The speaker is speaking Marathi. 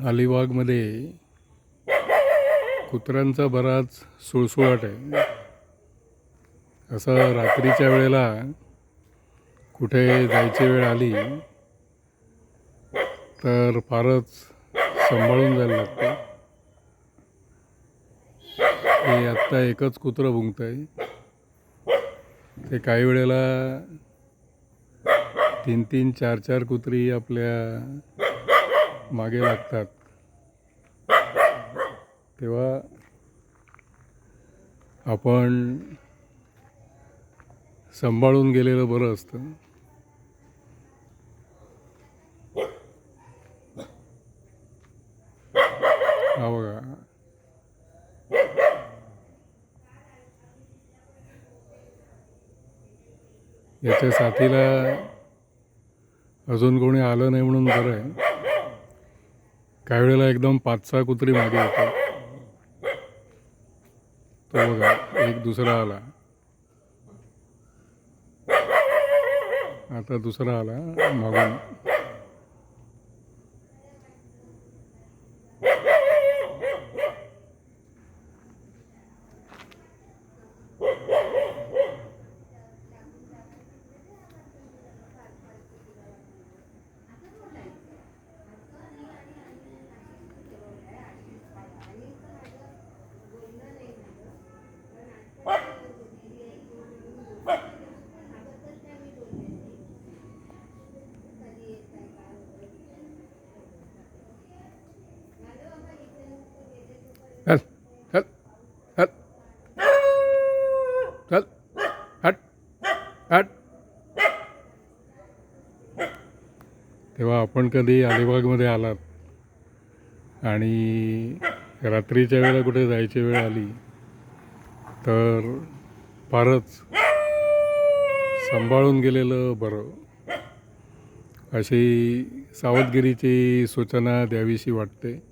अलिबागमध्ये कुत्र्यांचा बराच सुळसुळाट आहे. असं रात्रीच्या वेळेला कुठे जायची वेळ आली तर फारच सांभाळून जायला लागतं. हे आत्ता एकच कुत्रं भुंकतं आहे ते काही वेळेला तीन तीन चार चार कुत्री आपल्या मागे लागतात तेव्हा आपण सांभाळून गेलेलं बरं असतं. हा बघा. याच्या साथीला अजून कोणी आलं नाही म्हणून बरं आहे. काही वेळेला एकदम पाच सहा कुत्री मागे येतात तो बघा एक दुसरा आला. आता दुसरा आला मागून. चल चल चल चल हट हट। तेव्हा आपण कधी अलिबागमध्ये आलात आणि रात्रीच्या वेळेला कुठे जायची वेळ आली तर फारच सांभाळून गेलेलं बरं. अशी सावधगिरीची सूचना द्यावीशी वाटते.